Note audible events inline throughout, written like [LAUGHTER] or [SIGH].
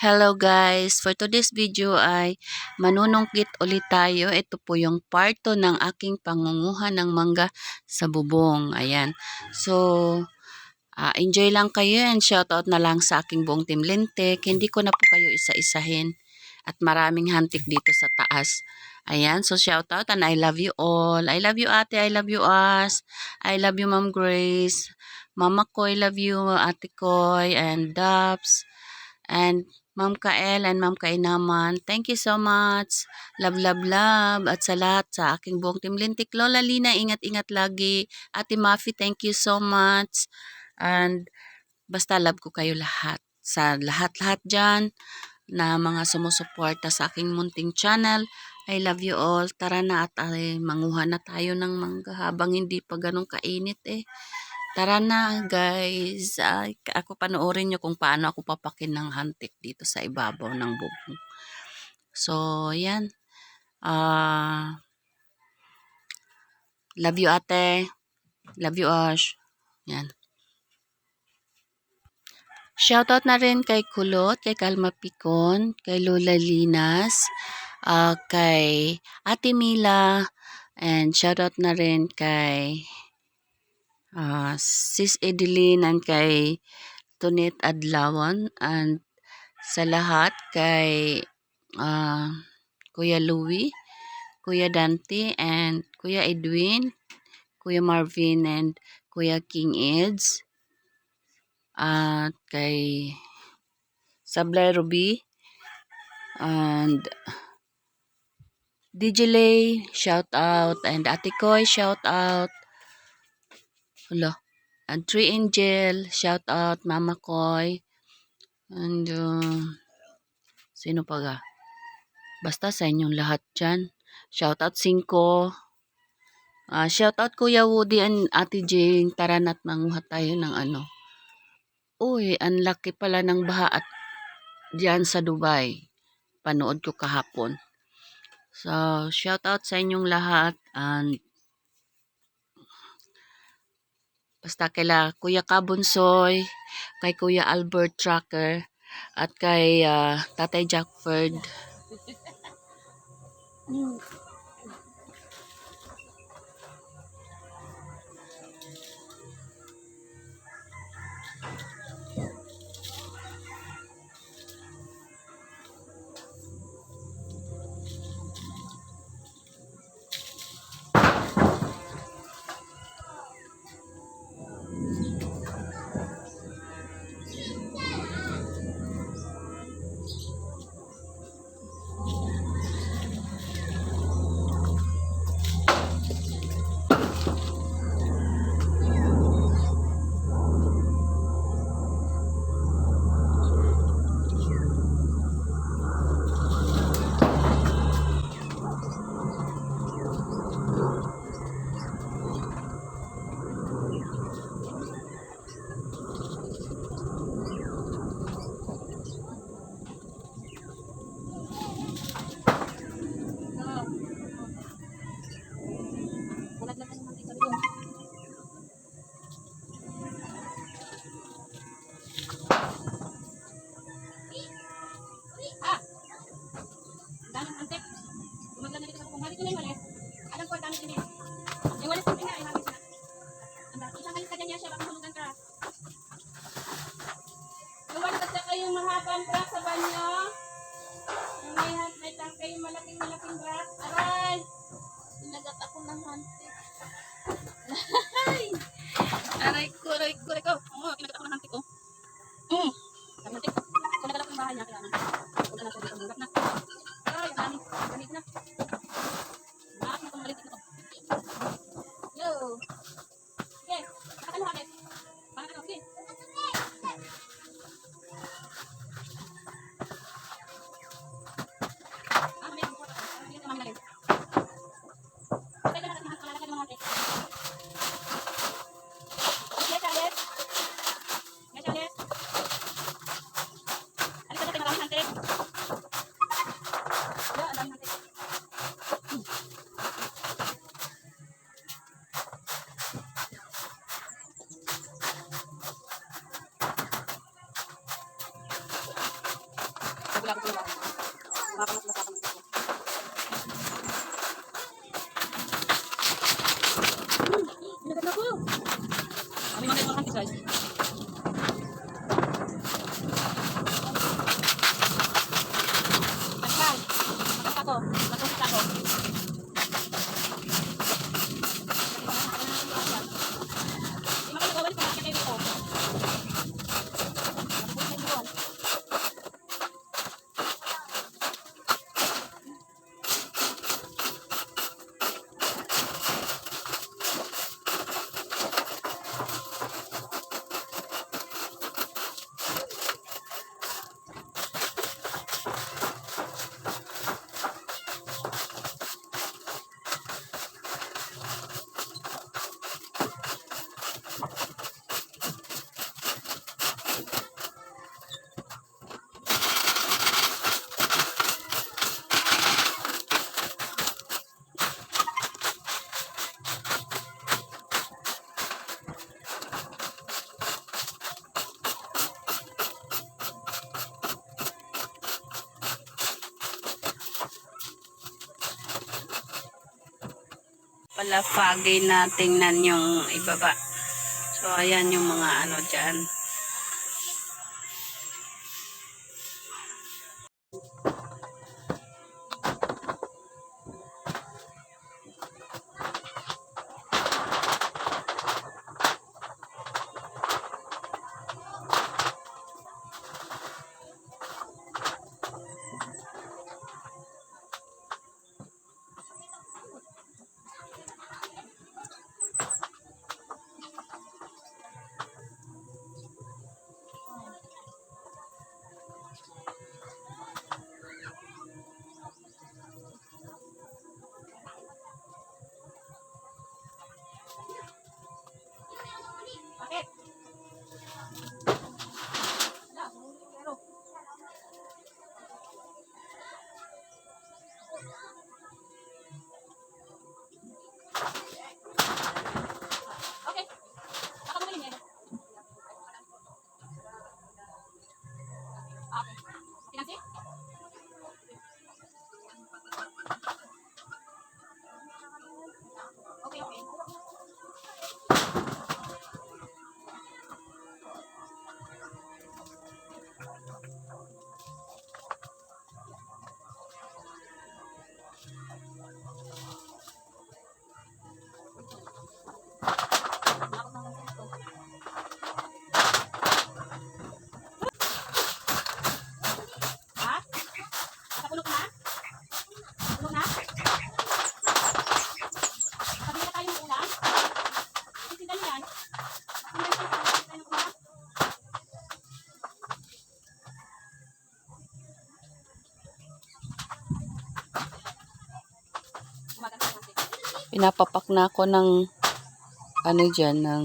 Hello guys! For today's video ay manunungkit ulit tayo. Ito po yung part 2 ng aking pangunguha ng mangga sa bubong. Ayan. So, ah, enjoy lang kayo and shoutout na lang sa aking buong team Lintek. Hindi ko na po kayo isa-isahin at maraming hantik dito sa taas. Ayan, so shoutout and I love you all. I love you ate, I love you us. I love you Ma'am Grace. Mama ko, I love you ate Koy and Dubs. And Ma'am Kael and Ma'am Kainaman, thank you so much. Love, love, love. At sa lahat, sa aking buong team Lola Lina, ingat-ingat lagi. Ate Mafi, thank you so much. And basta love ko kayo lahat. Sa lahat-lahat dyan na mga sumusuporta sa aking munting channel, I love you all. Tara na at ay, manguha na tayo ng mangga habang hindi pa ganun kainit eh. Tara na guys. Ay, ako panoorin nyo kung paano ako papakin ng hantik dito sa ibabaw ng bubong. So, yan. Ah, love you ate. Love you Ash. Yan. Shoutout na rin kay Kulot, kay Kalma Pikon, kay Lola Linas, ah, kay Ate Mila, and shoutout na rin kay ah, Sis Edeline and kay Tunit Adlawan and sa lahat kay ah, Kuya Louie, Kuya Dante and Kuya Edwin, Kuya Marvin and Kuya King Eds at kay Sablay Ruby and DJ Lay, shout out and Ate Koy, shout out Hala. And Three Angel, shout out Mama Koy. And uh, sino pa ga? Basta sa inyong lahat dyan. Shout out Cinco. Ah, shout out Kuya Woody and Ate Jing. Tara na't manguha tayo ng ano. Uy, ang laki pala ng baha at diyan sa Dubai. Panood ko kahapon. So, shout out sa inyong lahat and Basta kaila Kuya Kabunsoy, kay Kuya Albert Tracker, at kay ah, Tatay Jackford. [LAUGHS] ng hantik. [LAUGHS] দাও pala pagay na tingnan yung ibaba. So, ayan yung mga ano dyan. pinapapak na ako ng ano dyan, ng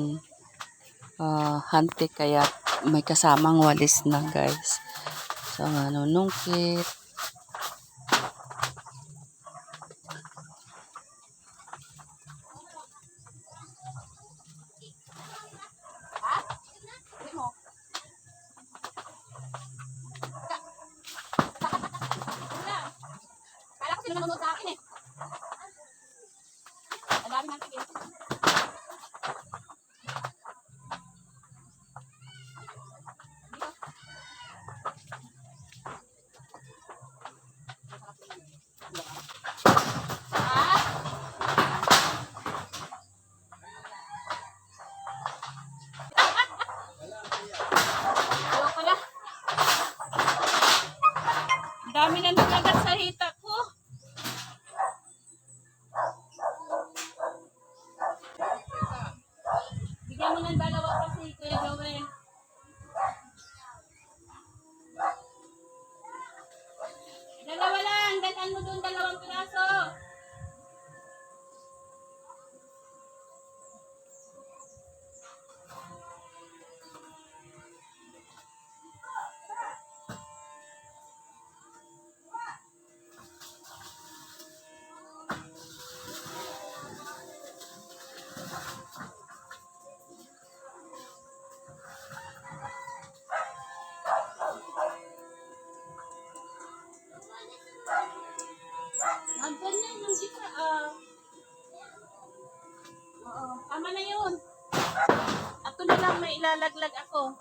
uh, hante kaya may kasamang walis na guys. So, ano, nungkit. Nanonood comment, by the way. Maglalaglag ako.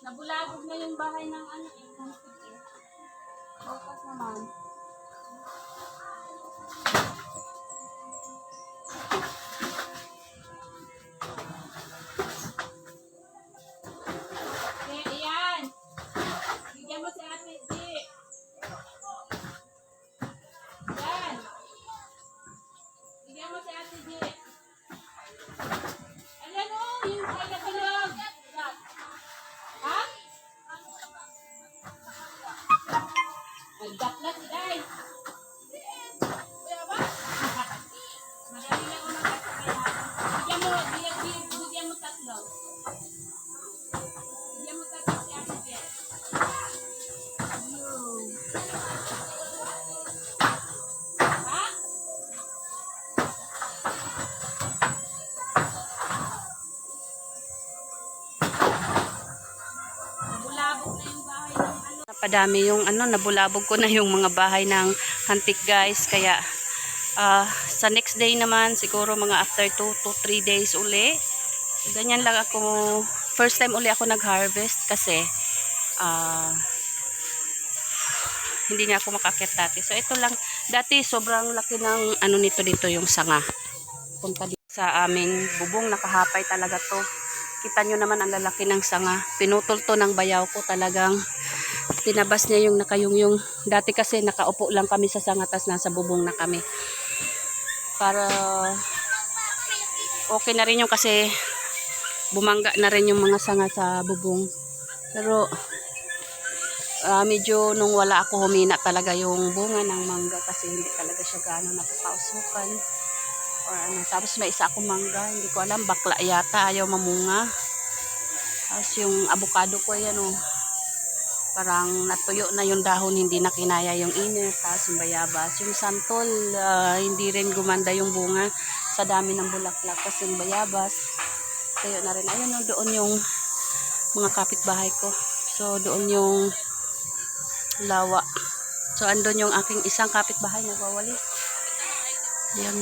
Nabulabog na yung bahay ng ano eh. Bukas naman. Napadami yung ano, nabulabog ko na yung mga bahay ng hantik guys. Kaya ah, sa next day naman, siguro mga after 2 to 3 days uli. Ganyan lang ako, first time uli ako nag-harvest kasi ah, hindi nga ako makakit dati. So ito lang, dati sobrang laki ng ano nito dito yung sanga. Punta dito sa aming bubong, nakahapay talaga to. Kita nyo naman ang lalaki ng sanga. Pinutol to ng bayaw ko talagang tinabas niya yung nakayungyong. Dati kasi nakaupo lang kami sa sanga tas nasa bubong na kami. Para okay na rin yung kasi bumangga na rin yung mga sanga sa bubong. Pero ah, medyo nung wala ako humina talaga yung bunga ng mangga kasi hindi talaga siya gaano napapausukan. Or ano. Tapos may isa akong mangga, hindi ko alam, bakla yata, ayaw mamunga. Tapos yung avocado ko yan oh, parang natuyo na yung dahon, hindi na kinaya yung init. Tapos yung bayabas, yung santol, ah, hindi rin gumanda yung bunga sa dami ng bulaklak. Kasi yung bayabas, tayo na rin. Ayun oh, doon yung mga kapitbahay ko. So doon yung lawa. So andun yung aking isang kapitbahay nagwawalis. Yan.